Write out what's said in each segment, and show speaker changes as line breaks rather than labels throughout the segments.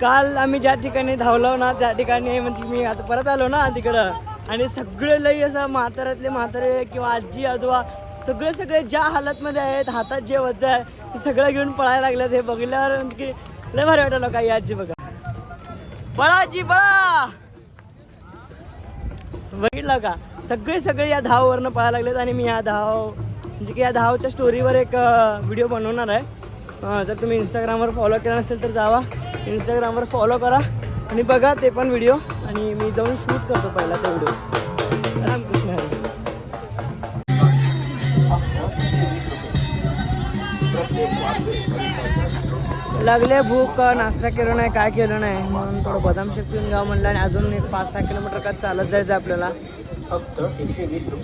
काल आम्ही ज्या ठिकाणी धावलो ना त्या ठिकाणी म्हणजे मी आता परत आलो ना तिकडं. आणि सगळे लई असं म्हाताऱ्यातले म्हातारे किंवा आजी आजोबा सगळे सगळे ज्या हालतमध्ये आहेत हातात जे वज आहे ते सगळं घेऊन पळायला लागलं हे बघल्यावर की लय भारी वाटलं काही आजी बघा. बळा जी बळा! बघितलं का? सगळे सगळे या धाववरनं पळायला लागलेत आणि मी या धाव म्हणजे की या धावच्या स्टोरीवर एक व्हिडिओ बनवणार आहे. जर तुम्ही इंस्टाग्रामवर फॉलो केला नसेल तर जावा. इंस्टाग्रामवर फॉलो करा आणि बघा ते पण व्हिडिओ आणि मी जाऊन शूट करतो पहिला ते व्हिडिओ लागले भूक नाश्ता केलो नाही काय केलं नाही. म्हणून थोडं बदाम शेक पिऊन घ्यावं म्हणलं आणि अजून एक पाच सहा किलोमीटर का चालत जायचं आपल्याला.
फक्त मंडळ.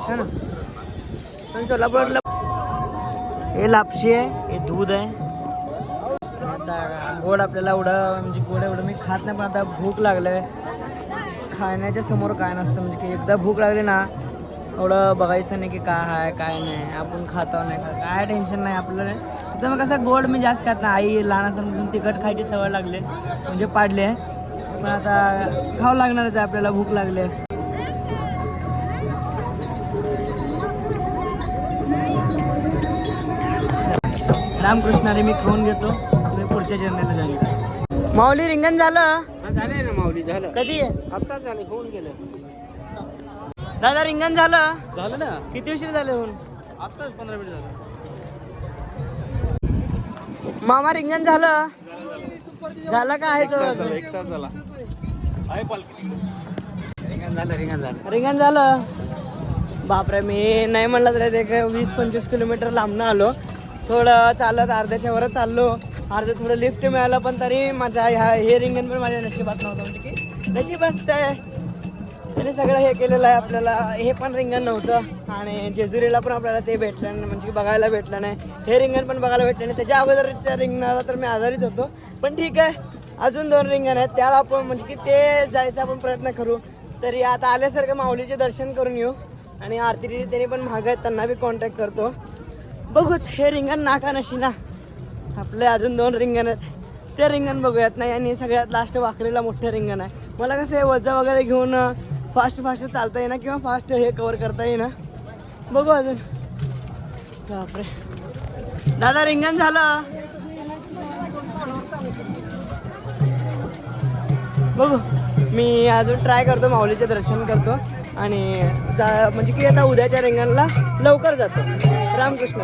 है ना. हे लापशी आहे हे दूध आहे. आता गोड आपल्याला एवढं म्हणजे गोड एवढं मी खात नाही पण आता भूक लागलं खाण्याच्या समोर काय नसतं म्हणजे की एकदा भूक लागली ना एवढं बघायचं नाही की काय आहे काय नाही. आपण खातो नाही खात काय टेन्शन नाही आपल्याला. तर मग कसं गोड मी जास्त खात नाही. आई लहान असताना तिखट खायची सवय लागली. म्हणजे पाडली. आहे पण आता खावं लागणारच आहे आपल्याला भूक लागली. आहे रामकृष्ण रे मी खाऊन घेतो. तुम्ही पुढच्या जर्नीला जाईल माऊली रिंगण झालं?
झालंय ना माऊली झालं.
कधी आहे?
आत्ताच झालं होऊन गेलं
दादा रिंगण झालं.
झालं ना?
किती उशीर झाले होऊन?
आत्ताच पंधरा मिनिट झालं.
मामा रिंगण झालं. झालं का आहे थोडं अजून?
एक तास झाला. आहे पालखी. रिंगण झालं रिंगण झालं.
रिंगण झालं. बापरे मी नाही म्हणलं तरी एक वीस पंचवीस किलोमीटर लांबनं आलो. थोडं चालत अर्ध्याच्या वर चाललो. अर्ध थोडं लिफ्ट मिळालं पण तरी माझ्या ह्या हे रिंगण पण माझ्या नशिबात नव्हतं. म्हणजे की नशीब असतंय. त्याने सगळं हे केलेलं आहे आपल्याला. हे पण रिंगण नव्हतं आणि जेजुरीला पण आपल्याला ते भेटलं नाही म्हणजे की बघायला भेटलं नाही. हे रिंगण पण बघायला भेटलं नाही. त्याच्या अगोदरच्या रिंगणाला तर मी आजारीच होतो. पण ठीक आहे अजून दोन रिंगण आहेत. त्याला आपण म्हणजे की ते जायचा आपण प्रयत्न करू. तरी आता आल्यासारखं माऊलीचे दर्शन करून येऊ. आणि आरती त्यांनी पण महाग आहेत त्यांना बी कॉन्टॅक्ट करतो. बघूत हे रिंगण नाका नशी ना आपले अजून दोन रिंगण आहेत. ते रिंगण बघूयात. नाही आणि सगळ्यात लास्ट वाकडीला मोठं रिंगण आहे. मला कसं हे वजा वगैरे घेऊन फास्ट फास्ट चालता येईना किंवा फास्ट हे कवर करता येईना. बघू अजून. बापरे. दादा रिंगण झालं. बघू. मी अजून ट्राय करतो माऊलीचे दर्शन करतो. आणि जा म्हणजे की आता उद्याच्या रिंगणला लवकर जातो. रामकृष्ण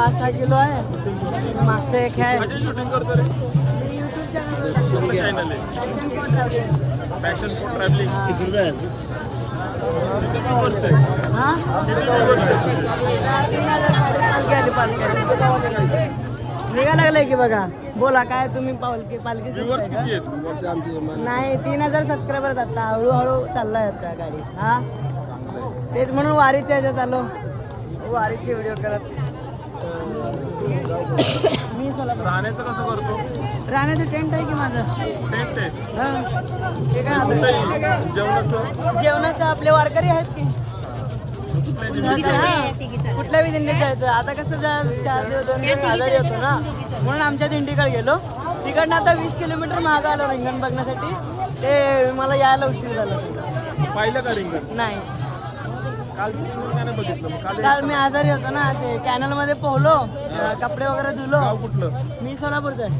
हजार पालखी आली, पालखी. आली. निघा लागलाय की बघा. बोला काय तुम्ही पालखी पालखी नाही तीन हजार सबस्क्रायबर आता. हळूहळू चाललाय आता गाडी. हा? तेच म्हणून वारीच्या ह्याच्यात आलो. वारीचे व्हिडिओ करत
राहण्याचं कसं करतो?
राहण्याचं टेंट आहे की माझं?
टेंट आहे.
हा.
जेवणाचं?
जेवणाचं आपले वारकरी आहेत की. कुठल्या बी दिंडीत जायचं आता कसं जा- चार दिवस दोन दिवस आजारी होतो ना? म्हणून आमच्या दिंडीकडे गेलो. तिकडनं आता वीस किलोमीटर मागं आलो रिंगण बघण्यासाठी. ते मला यायला उशीर झाला.
पाहिलं का रिंगण?
नाही.
काल
मी आजारी होतो ना ते कॅनलमध्ये पोहलो कपडे वगैरे धुलो.
कुठलं?
मी सोलापूरचं आहे.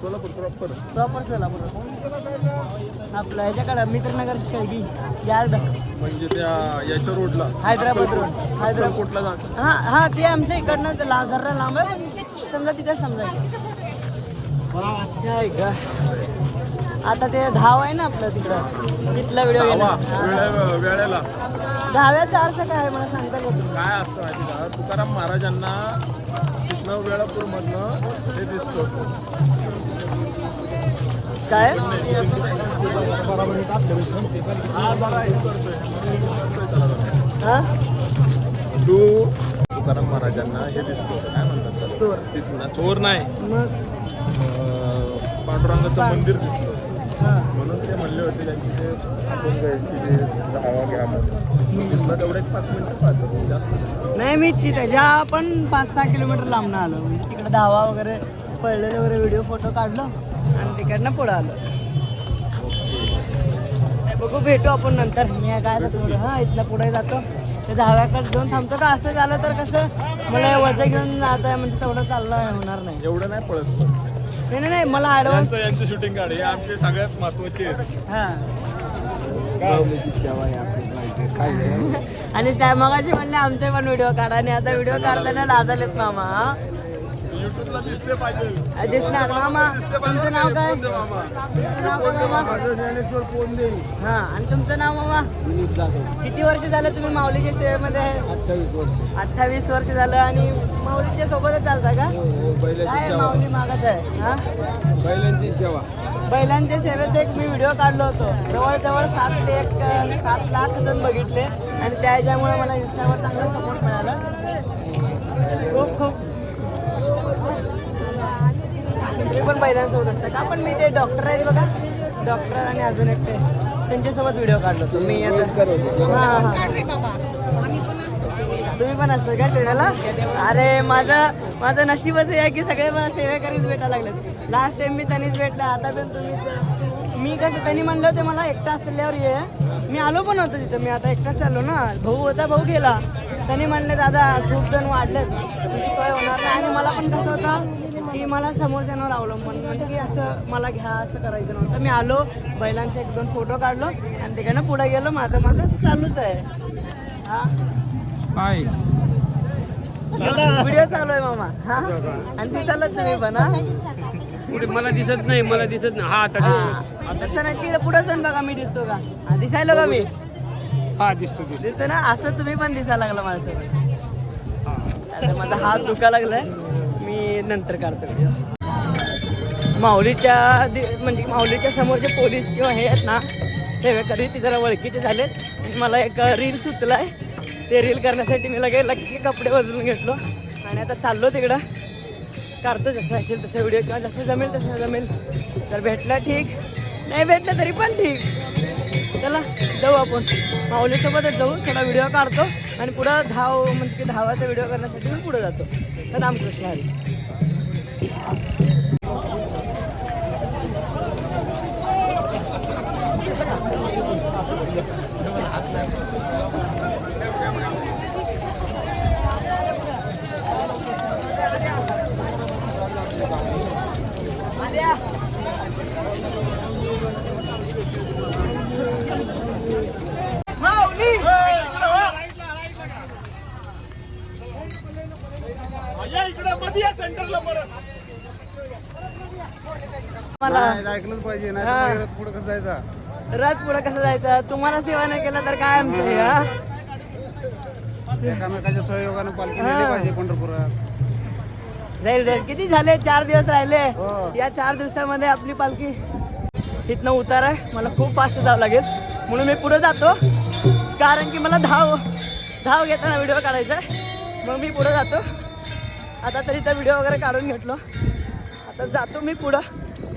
सोलापूर प्रॉपर.
प्रॉपर सोलापूर. आपलं ह्याच्याकडं मित्रनगर शेळगी यार्ड
म्हणजे त्या याच्या रोडला?
हैदराबाद रोड हैदराबाद.
कुठला जात?
हा हा ते आमच्या इकडनं ते ला जरा लांब आहे. समजा तिथे समजायचं. आता ते धाव आहे ना आपलं तिकडं. तिथला व्हिडिओ
वेळेला.
दहाव्याचा अर्थ काय आहे मला सांगता?
काय असतं माहिती का? तुकाराम महाराजांना तिथनं वेळापूरमधनं हे दिसतो.
काय?
हा हे.
हा?
तू तुकाराम महाराजांना हे दिसतो. काय म्हणतात?
चोर.
तिथून चोर नाही.
मग?
पांडुरंगाचं मंदिर दिसलं म्हणून ते म्हणले होते त्यांची ते आपण जाईल की ते धावा घ्या म्हणून. तिथनं तेवढं एक पाच मिनिटं पाहतो जास्त नाही.
मी तिथे ज्या पण पाच सहा किलोमीटर लांबनं आलो म्हणजे तिकडे धावा वगैरे पडलेले वगैरे व्हिडिओ फोटो काढलो आणि तिकडनं पुढं आलो. बघू भेटू आपण नंतर. मी काय पुढं हां इथनं पुढे जातो. ते दहाव्याकडे जाऊन थांबतो. का असं झालं तर कसं? मला वजन घेऊन जात आहे म्हणजे तेवढं चाललं होणार नाही.
एवढं नाही पळत
नाही नाही, नाही मला ॲडव्हान्स
यांचं शूटिंग काढ हे आमचे सगळ्यात महत्त्वाचे आहेत.
हां. आणि त्या मगाशी म्हणले आमचे पण व्हिडिओ काढा आणि आता व्हिडिओ काढताना लाजालेत मामा हा? दिसणार. मामा तुमचं नाव काय? तुमचं नाव काय मामा?
ज्ञानेश्वर पोंदे
हा आणि तुमचं नाव मामा?
दिलीप जाधव.
किती वर्ष झालं तुम्ही माऊलीच्या सेवेमध्ये? आहे
अठ्ठावीस वर्ष.
अठ्ठावीस वर्ष झालं आणि माऊलीच्या सोबतच चालता का?
हो
काय माऊली मागत आहे हा?
बैलांची सेवा.
बैलांच्या सेवेचा एक मी व्हिडिओ काढलो होतो. जवळजवळ सात ते एक सात लाख जण बघितले आणि त्या ह्याच्यामुळे मला इंस्टावर चांगला सपोर्ट मिळाला. खूप खूप तुम्ही पण बैलांसोबत असता का? पण मी ते डॉक्टर आहेत बघा. डॉक्टर आणि अजून एक ते. त्यांच्यासोबत व्हिडिओ काढलो. होतो मी हां हां. तुम्ही पण असता का सेवेला? अरे माझं माझं नशीबच आहे की सगळे मला सेवेकरीच भेटायला लागलेत. लास्ट टाइम मी त्यांनीच भेटला आता पण तुम्हीच मी कसं त्यांनी म्हणलं होते मला एकटा असल्यावर ये. मी आलो पण होतो तिथं. मी आता एकटाच चाललो ना. भाऊ होता भाऊ गेला. त्यांनी म्हणले दादा खूप जण वाढलेत. तुमची सोय होणार नाही. आणि मला पण कसं होतं. की मला समोरच्यांवर अवलंबून म्हणजे की असं मला घ्या असं करायचं नव्हतं. मी आलो बैलांचे एक दोन फोटो काढलो आणि तिकडनं पुढे गेलो. माझं माझं चालूच आहे. हा.
काय?
व्हिडिओ चालू आहे मामा. हा? आणि दिसायला तुम्ही हा?
पुढे मला दिसत नाही मला दिसत नाही. हा आता दिसतो
हा तसं नाही तिकडे पुढे जाऊन बघा मी दिसतो का? हा, दिसायलो का मी?
हा दिसतो दिसतो
दिसतो ना? असं तुम्ही पण दिसायला लागला माझ्यासोबत. आता माझा हात दुखा लागलाय. मी नंतर काढतो व्हिडिओ माऊलीच्या म्हणजे माऊलीच्या समोरचे पोलीस किंवा हे आहेत ना सेवेकरी ती जरा ओळखीचे झालेत. मला एक रील सुचला आहे ते रील करण्यासाठी मी लगे लक्की कपडे बदलून घेतलो. आणि आता चाललो तिकडं. काढतो जसं असेल तसं व्हिडिओ किंवा जसं जमेल तसं जमेल. तर भेटलं ठीक. नाही भेटलं तरी पण ठीक. चला जाऊ आपण. माऊलीसोबतच जाऊ थोडा व्हिडिओ काढतो आणि पुढं धाव म्हणजे की धावाचा व्हिडिओ करण्यासाठी मी पुढे जातो. तर रामकृष्ण हरी माऊली
या इकडे मध्ये या
मला
नाही, ऐकलंच पाहिजे नाही. तर पुढे कसं जायचा?
रथ पुढे कसं जायचं? तुम्हाला सेवा नाही केलं तर काय आमचं हे हा?
एकामेकाच्या सहयोगानं पालखी. नेली पाहिजे पंढरपुरात.
जाईल जाईल. किती झाले? चार दिवस राहिले.
हो.
या चार दिवसामध्ये आपली पालखी इथनं उतार आहे. मला खूप फास्ट जावं लागेल. म्हणून मी पुढे जातो. कारण की मला धाव धाव घेताना व्हिडिओ काढायचा आहे. मग मी पुढे जातो. आता तरी तर व्हिडिओ वगैरे काढून घेतलो. आता जातो मी पुढं.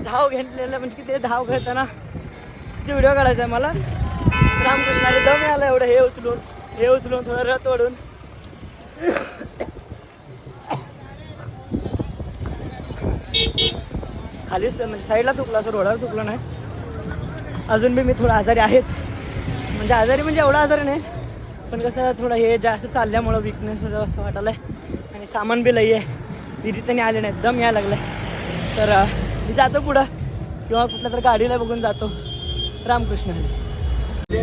धाव घेतलेलं म्हणजे की ते धाव घेताना ते व्हिडिओ काढायचा आहे मला. रामकृष्णाने दम आला एवढं हे उचलून हे उचलून थोडं रथ ओढून. खालीच म्हणजे साईडला थुकला असं रोडावर थुकलं नाही. अजून बी मी थोडं आजारी आहेच. म्हणजे आजारी म्हणजे एवढा आजारी नाही पण कसं थोडं हे जास्त चालल्यामुळं विकनेस असं वाटायलं आहे आणि सामान बी लई आहे. दिदी त्यांनी आले नाही दम यायला लागलाय. तर मी जातो पुढं. किंवा कुठल्या तर गाडीला बघून जातो. रामकृष्ण हरी.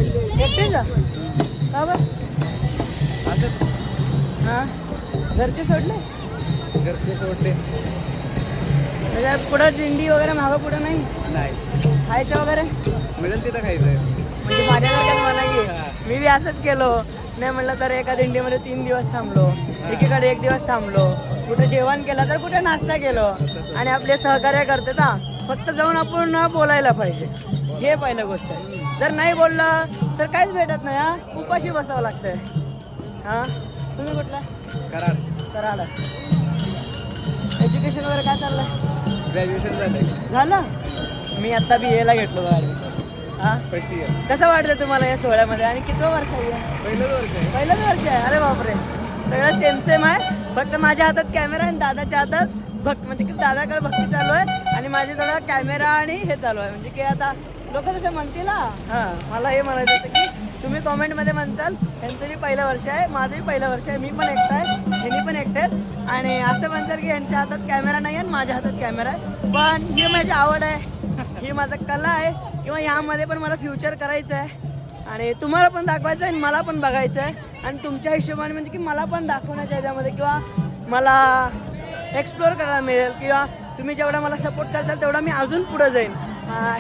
एकटे जा. का बरं? हां? घरचे सोडले?
घरचे सोडले
त्याच्या पुढं दिंडी वगैरे मागं पुढं नाही?
नाही.
खायचं वगैरे?
मिळेल तिथं खायचंय
म्हणजे माझ्या म्हणा की मी बी असंच केलो. नाही म्हणलं तर एका दिंडीमध्ये तीन दिवस थांबलो. एकीकडे एक दिवस थांबलो. कुठे जेवण केलं तर कुठे नाश्ता केलो. आणि आपले सहकार्य करते ना फक्त जाऊन आपण बोलायला पाहिजे. हे पहिलं गोष्ट जर नाही बोललं तर काहीच भेटत नाही हा? उपाशी बसावं लागतंय. हां? तुम्ही कुठला?
कराड.
कराड. एज्युकेशन वगैरे काय चाललंय?
ग्रॅज्युएशन झालंय.
झालं? मी आता बी एला घेतलो बघा हां?
फर्स्ट इयर
कसं वाटलं तुम्हाला या सोहळ्यामध्ये? आणि किती वर्ष आहे?
पहिलंच वर्ष आहे.
पहिलंच वर्ष आहे? अरे बापरे. सगळं सेम सेम आहे. फक्त माझ्या हातात कॅमेरा आणि दादाच्या हातात भक् म्हणजे की दादाकडे भक्ती चालू आहे आणि माझे थोडा कॅमेरा आणि हे चालू आहे. म्हणजे की आता लोक तसं म्हणतील हा. हां मला हे म्हणायचं होतं की तुम्ही कॉमेंटमध्ये म्हणचाल यांचं बी पहिलं वर्ष आहे माझंही पहिलं वर्ष आहे मी पण एकटा आहे ह्यांनी पण एकटे आहेत. आणि असं म्हणचाल की यांच्या हातात कॅमेरा नाही आहे आणि माझ्या हातात कॅमेरा आहे. पण ही माझी आवड आहे. ही माझं कला आहे. किंवा यामध्ये पण मला फ्युचर करायचं आहे. आणि तुम्हाला पण दाखवायचं आहे आणि मला पण बघायचं आहे. आणि तुमच्या हिशोबाने म्हणजे की मला पण दाखवण्याच्या ह्याच्यामध्ये किंवा मला एक्सप्लोअर करायला मिळेल. किंवा तुम्ही जेवढा मला सपोर्ट करताल तेवढा मी अजून पुढं जाईन.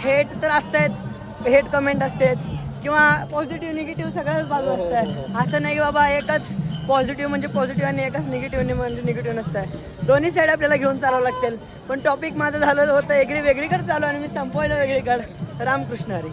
हेट तर असतेच. हेट कमेंट असतेच. किंवा पॉझिटिव्ह निगेटिव्ह सगळ्याच बाजू असतात असं नाही बाबा एकच पॉझिटिव्ह म्हणजे पॉझिटिव्ह आणि एकाच निगेटिव्ह म्हणजे निगेटिव्ह नसतं दोन्ही साईड आपल्याला घेऊन चालावं लागतील. पण टॉपिक माझं झालं होतं एकडे वेगळीकडे चालू आणि मी संपवलं वेगळीकडे. रामकृष्ण हरी.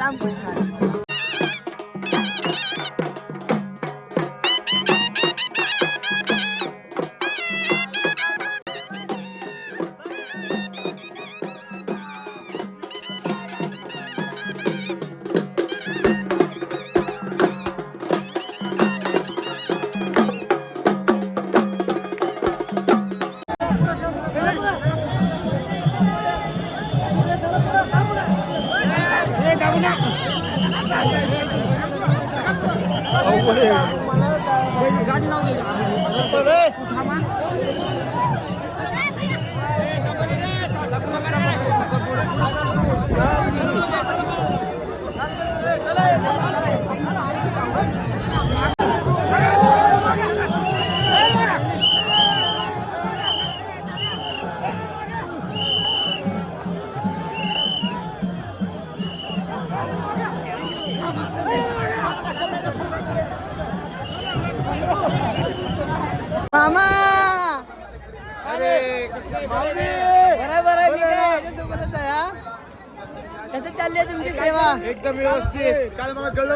करा रामकृष्ण हरी. मामा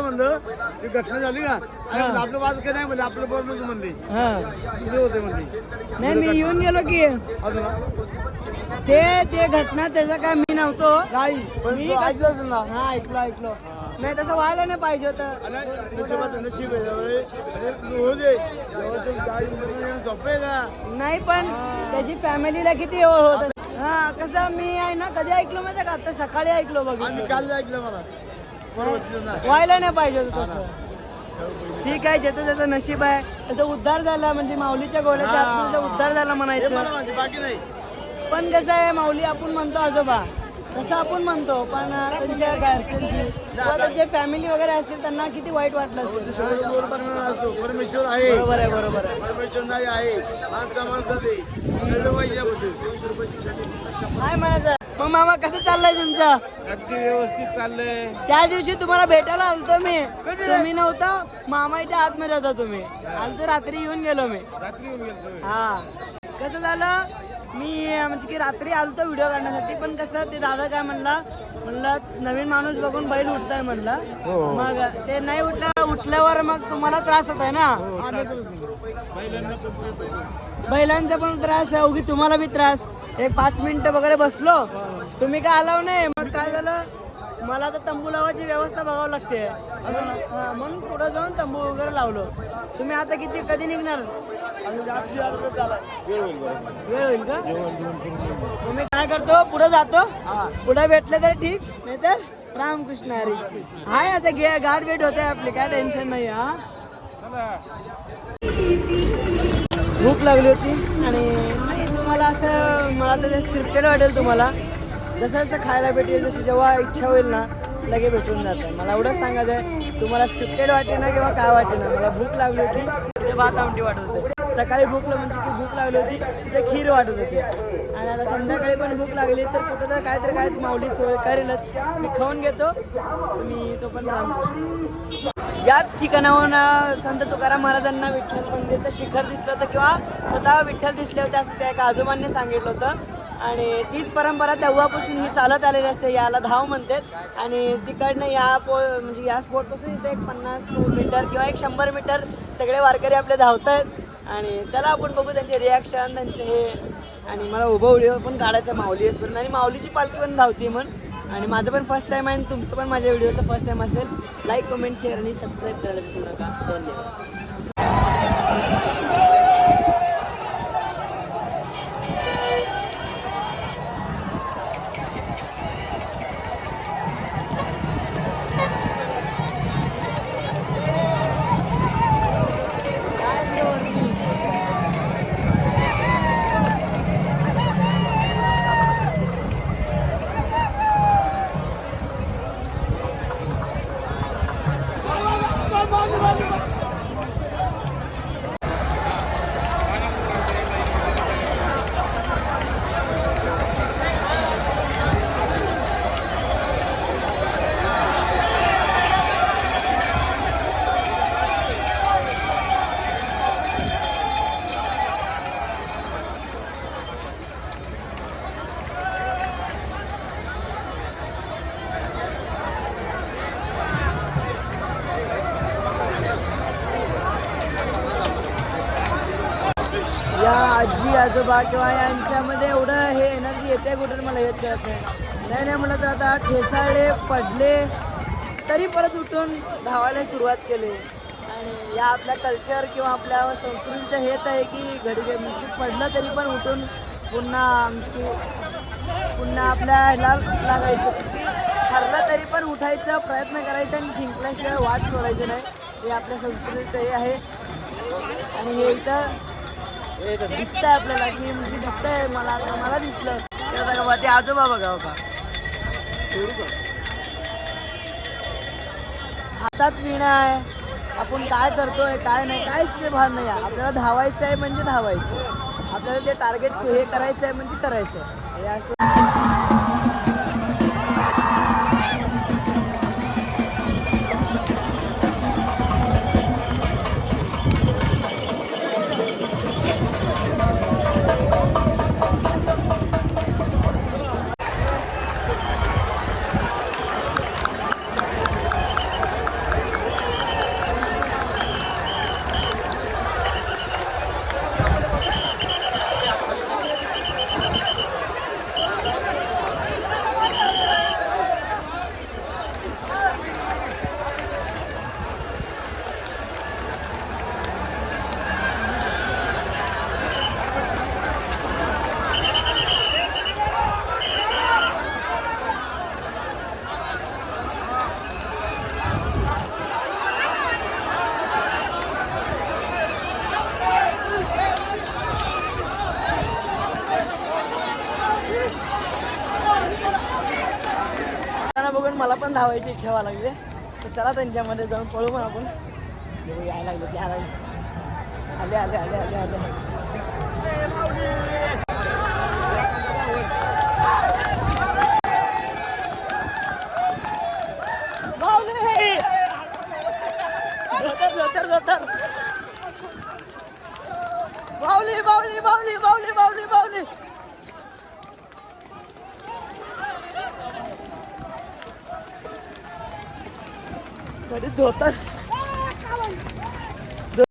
म्हणलं ती घटना झाली का आणि म्हणलं आपलं वाज काय नाही म्हणले आपलं म्हणले.
हा.
दुसरे होते म्हणले.
नाही मी येऊन गेलो की.
अजून?
ते ते घटना त्याचा काय मी नव्हतो.
नाही पण
मी
तू
कस-
ऐकलंच ना.
हा ऐकलो ऐकलो. नाही तसं व्हायला नाही पाहिजे होतं.
आणि नशिबाचं नशीब आहे त्यावेळी. अरे तू होऊ दे. देवाचं काय म्हणणं सोपं आहे का
नाही पण त्याची फॅमिलीला किती हे होत हा कसं मी आहे ना कधी ऐकलो माहिती का? आता सकाळी ऐकलो बघ
आम्ही काल ऐकलं मला. बरोबर.
व्हायला नाही पाहिजे होतं तसं. ठीक आहे ज्याचं त्याचं नशीब आहे. त्याचा उद्धार झाला म्हणजे माऊलीच्या गोळ्याच्या आतमध्ये उद्धार झाला म्हणायचं.
बाकी नाही.
पण कसं आहे माऊली आपण म्हणतो आजोबा. तसं आपण म्हणतो पण त्यांच्या घरच्यांची. त्यांचे फॅमिली वगैरे असतील त्यांना किती वाईट वाटलं असेल.
परमेश्वर आहे.
बरोबर आहे बरोबर आहे.
परमेश्वर नाही आहे. माणसा माणसात आहे कळलं पाहिजे याबद्दल.
काय म्हणायचं मग मामा कसं चाललंय तुमचं?
अगदी व्यवस्थित चाललंय.
त्या दिवशी तुम्हाला भेटायला आलतो मी. तुम्ही नव्हता. मामा इथे आतमध्ये होता तुम्ही. आलतो रात्री येऊन गेलो मी.
रात्री येऊन गेलो
हा. कसं झालं? मी म्हणजे की रात्री आलतो व्हिडिओ काढण्यासाठी पण कसं ते दादा काय म्हणला? म्हणलं नवीन माणूस बघून बैल उठताय म्हणलं. मग ते नाही उठलं उठल्यावर मग तुम्हाला त्रास होत. आहे ना बैलांचा पण त्रास आहे उगी तुम्हाला बी त्रास. एक पाच मिनिटं वगैरे बसलो तुम्ही काय आलाव नाही. मग काय झालं? मला तर तंबू लावायची व्यवस्था बघावं लागते. म्हणून पुढे जाऊन तंबू वगैरे लावलो. तुम्ही आता किती कधी निघणार? वेळ होईल का? तुम्ही काय करतो? पुढे जातो? पुढे भेटले तर ठीक नाही तर रामकृष्ण हरी. हाय आता गे गाठ भेट होते आपली काय टेन्शन नाही हा? भूक लागली होती आणि नाही तुम्हाला असं मला तर स्क्रिप्टेड वाटेल तुम्हाला. जसं जसं खायला भेटेल जशी जेव्हा इच्छा होईल ना लगे भेटून जातं. मला एवढंच सांगायचं आहे तुम्हाला स्क्रिप्टेड वाटे ना किंवा काय वाटे ना मला भूक लागली होती तिथे भात आमटी वाटत होते. सकाळी भूक म्हणजे की भूक लागली होती तिथे खीर वाटत होती. आणि आता संध्याकाळी पण भूक लागली तर कुठं तर काहीतरी काय माऊली सोय करेलच. मी खाऊन घेतो मी तो पण रामकृष्ण. याच ठिकाणाहून संत तुकाराम महाराजांना विठ्ठल मंदिरचं शिखर दिसलं होतं किंवा स्वतः विठ्ठल दिसले होते असं त्या एका आजोबांनी सांगितलं होतं. आणि तीच परंपरा तेव्हापासून ही चालत आलेली असते याला धाव म्हणतात. आणि तिकडनं या पो म्हणजे या स्पॉटपासून इथे एक पन्नास मीटर किंवा एक शंभर मीटर सगळे वारकरी आपले धावत आहेत. आणि चला आपण बघू त्यांचे रिॲक्शन त्यांचे हे. आणि मला उभं उडीवर पण काढायचं माऊली असपर्यंत आणि माऊलीची पालखी पण धावते म्हण आणि माझं पण फर्स्ट टाइम आहे आणि तुमचं पण माझ्या व्हिडिओचं फर्स्ट टाइम असेल लाईक कमेंट शेअर आणि सबस्क्राईब करायला विसरू नका. धन्यवाद. आजी किंवा यांच्यामध्ये एवढं हे एनर्जी येते कुठं मला येत करत नाही. नाही नाही म्हणलं तर आता ठेसाळले पडले तरी परत उठून धावायला सुरुवात केली. आणि या आपल्या कल्चर किंवा आपल्या संस्कृतीचं हेच आहे की घडी म्हणजे पडलं तरी पण उठून पुन्हा म्हणजे की पुन्हा आपल्या ह्याला लागायचं. की हरलं तरी पण उठायचा प्रयत्न करायचा आणि जिंकल्याशिवाय वाट सोडायची नाही. हे आपल्या संस्कृतीचं हे आहे. आणि हे इथं दिसतंय आपल्याला की म्हणजे दिसतंय मला आता मला दिसलं. बघा बा, ते आजोबा बघा का हातात विणा आहे. आपण काय करतोय काय नाही काहीच ते भान नाही आहे. आपल्याला धावायचं आहे म्हणजे धावायचं. आपल्याला ते टार्गेट हे करायचं आहे म्हणजे करायचं हे असं मला पण धावायची इच्छा व्हायला लागली. तर चला त्यांच्यामध्ये जाऊन पळू मग आपण यायला लागले ते आले आले आले आले आले. अरे धोतर